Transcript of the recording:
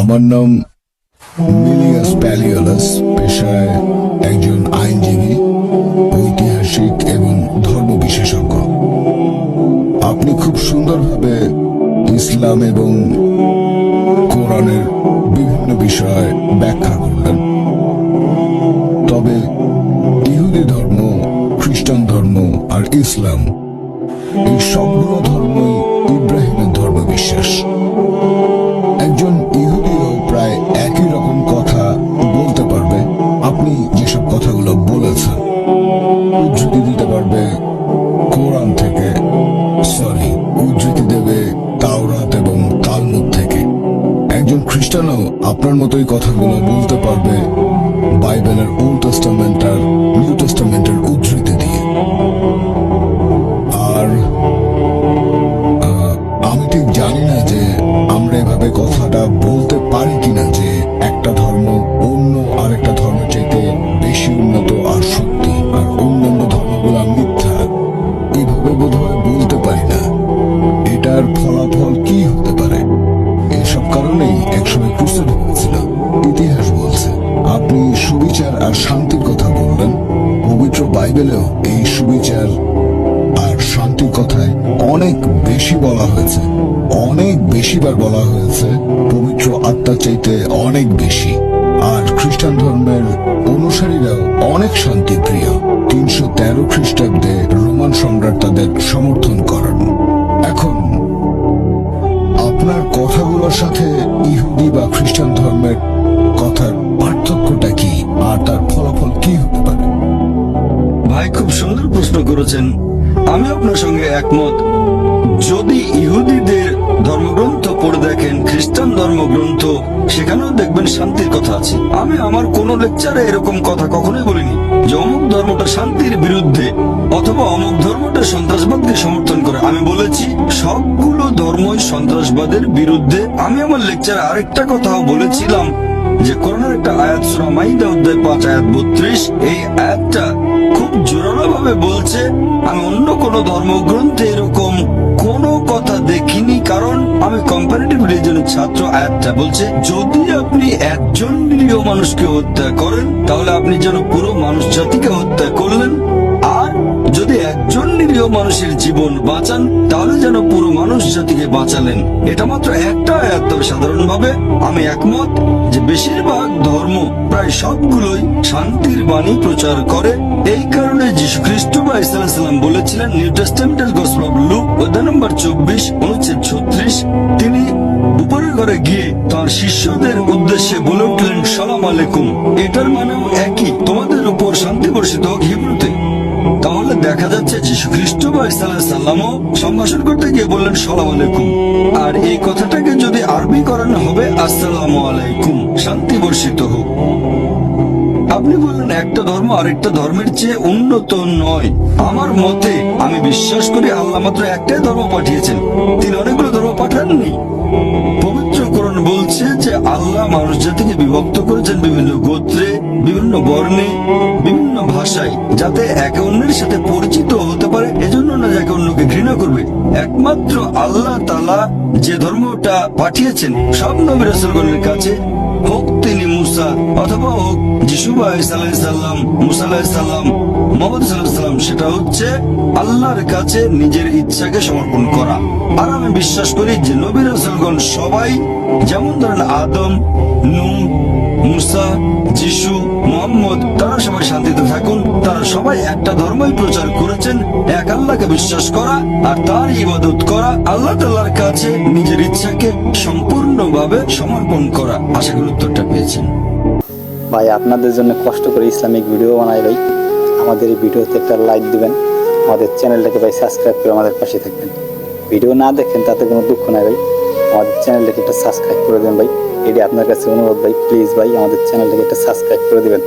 আমার নাম মিলিয়াস প্যালিওলাস, পেশায় একজন আইনজীবী, ঐতিহাসিক এবং ধর্ম বিশেষজ্ঞ। আপনি খুব সুন্দরভাবে ইসলাম এবং কোরআনের বিভিন্ন বিষয় ব্যাখ্যা করলেন। তবে ইহুদি ধর্ম, খ্রিস্টান ধর্ম আর ইসলাম, এই সবগুলো ধর্মই যেসব কথাগুলো বলেছেন উদ্ধৃতি দিতে পারবে কোরআন থেকে, সরি, উদ্ধৃতি দেবে তাওরাত এবং তালমুদ থেকে। একজন খ্রিস্টানও আপনার মতোই কথাগুলো বলতে পারবে বাইবেলের ওল্ড টেস্টামেন্ট আর নিউ টেস্টামেন্টের উদ্ধৃতি দিয়ে। আর আমি ঠিক জানি না যে আমরা এভাবে কথাটা বলতে পারি কিনা যে একটা ধর্ম বোধহয় বলতে পারি না। এটার ফলাফল কি হতে পারে? এসব কারণেই একসময় ক্রুসেড হয়েছিল ইতিহাস বলছে, আপনি সুবিচার আর শান্তির কথা বললেন। পবিত্র বাইবেলেও এই সুবিচার আর শান্তির কথায় অনেক বেশি বলা হয়েছে। অনেক বেশিবার বলা হয়েছে, পবিত্র আত্মার চাইতে অনেক বেশি। আর খ্রিস্টান ধর্মের অনুসারীরাও অনেক শান্তিপ্রিয় তিনশো তেরো খ্রিস্টাব্দে রোমান সম্রাট তাদের সমর্থন করেন। এখন আপনার কথাগুলোর সাথে ইহুদি বা খ্রিস্টান ধর্মের কথার পার্থক্যটা কি? আর তার ফলাফল কি হতে পারে? ভাই, খুব সুন্দর প্রশ্ন করেছেন। আমি আপনার সঙ্গে একমত। যদি ইহুদিদের ধর্মগ্রন্থ পড়ে দেখেন খ্রিস্টান ধর্মগ্রন্থ, সেখানেও দেখবেন শান্তির কথা আছে। আমি আমার কোন লেকচারে এরকম কথা কখনোই বলিনি। যে অমুক ধর্মটা শান্তির বিরুদ্ধে অথবা অমুক ধর্মটা সন্ত্রাসবাদকে সমর্থন করে। আমি বলেছি, সবগুলো ধর্মই সন্ত্রাসবাদের বিরুদ্ধে। আমি আমার লেকচারে আরেকটা কথাও বলেছিলাম, যে করোনার একটা আয়াত, সূরা মাইদা অধ্যায় পাঁচ, আয়াত বত্রিশ, এই আয়াতটা খুব জোরালো ভাবে বলছে, আমি অন্য কোন ধর্মগ্রন্থে কারণ আমি কম্পারেটিভ রিলিজনের ছাত্র, আয়াতটা বলছে, যদি আপনি একজন নিরীহ মানুষকে হত্যা করেন, তাহলে আপনি যেন পুরো মানুষ জাতিকে হত্যা করলেন যদি একজন নিরীহ মানুষের জীবন বাঁচান, তাহলে যেন পুরো মানুষ জাতিকে বাঁচালেন। এটা মাত্র একটা আয়াত, তবে সাধারণভাবে আমি একমত যে বেশিরভাগ ধর্ম প্রায় সবগুলোই শান্তির বাণী প্রচার করে। এই কারণে যীশু খ্রিস্ট বা ইসলাম বলেছিলেন, নিউ টেস্টামেন্টের গসপেল অফ লুক, অধ্যায় নম্বর চব্বিশ, অনুচ্ছেদ ছত্রিশ। তিনি উপরের ঘরে গিয়ে তার শিষ্যদের উদ্দেশ্যে বলে উঠলেন, সালাম আলাইকুম। এটার মানেও একই। তোমাদের উপর শান্তি বর্ষিত হোক, হিব্রুতে। তাহলে দেখা যাচ্ছে যীশু খ্রিস্ট বা সাল্লামও সম্ভাষণ করতে গিয়ে বললেন, সালাম আলাইকুম। আর এই কথাটাকে যদি আরবি করানো হবে, আসসালামু আলাইকুম। শান্তি বর্ষিত হোক। আপনি বললেন, একটা ধর্ম আরেকটা ধর্মের চেয়ে উন্নত নয়। আমার মতে, আমি বিশ্বাস করি আল্লাহ মাত্র একটাই ধর্ম পাঠিয়েছেন। তিনি অনেকগুলো ধর্ম পাঠাননি। পবিত্র কোরআন বলছে যে, আল্লাহ মানুষ জাতিকে বিভক্ত করেছেন বিভিন্ন গোত্রে, বিভিন্ন বর্ণে, বিভিন্ন ভাষায়, যাতে একে অন্যের সাথে পরিচিত হতে পারে, এজন্য না যে একে অন্যকে ঘৃণা করবে। একমাত্র আল্লাহ তালা যে ধর্মটা পাঠিয়েছেন, সব নবী রাসূলগণের কাছে, হোক তিনি মুসা অথবা হোক যিশু সাল্লাম মুসা মোহাম্মদ সাল্লাম সেটা হচ্ছে আল্লাহর কাছে নিজের ইচ্ছাকে সমর্পণ করা। আর আমি বিশ্বাস করি যে নবী রাসূলগণ সবাই, যেমন ধরেন আদম, নূহ মুসা, যিশু, মোহাম্মদ, তারা সবাই শান্তিতে থাকুন। তারা সবাই একটা ধর্মই প্রচার করেছেন। এক আল্লাহকে বিশ্বাস করা আর তার ইবাদত করা, আল্লাহ তাল্লাহর কাছে নিজের ইচ্ছাকে সম্পূর্ণভাবে সমর্পণ করা। আশা করি উত্তরটা পেয়েছেন। ভাই, আপনাদের জন্য কষ্ট করে ইসলামিক ভিডিও বানাই ভাই। আমাদের এই ভিডিওতে একটা লাইক দিবেন। আমাদের চ্যানেলটাকে ভাই সাবস্ক্রাইব করে আমাদের পাশে থাকবেন। ভিডিও না দেখেন তাতে কোনো দুঃখ নাই ভাই। আমাদের চ্যানেলটাকে একটা সাবস্ক্রাইব করে দেবেন ভাই। এটি আপনার কাছে অনুরোধ ভাই প্লিজ ভাই আমাদের চ্যানেলটাকে একটা সাবস্ক্রাইব করে দিবেন।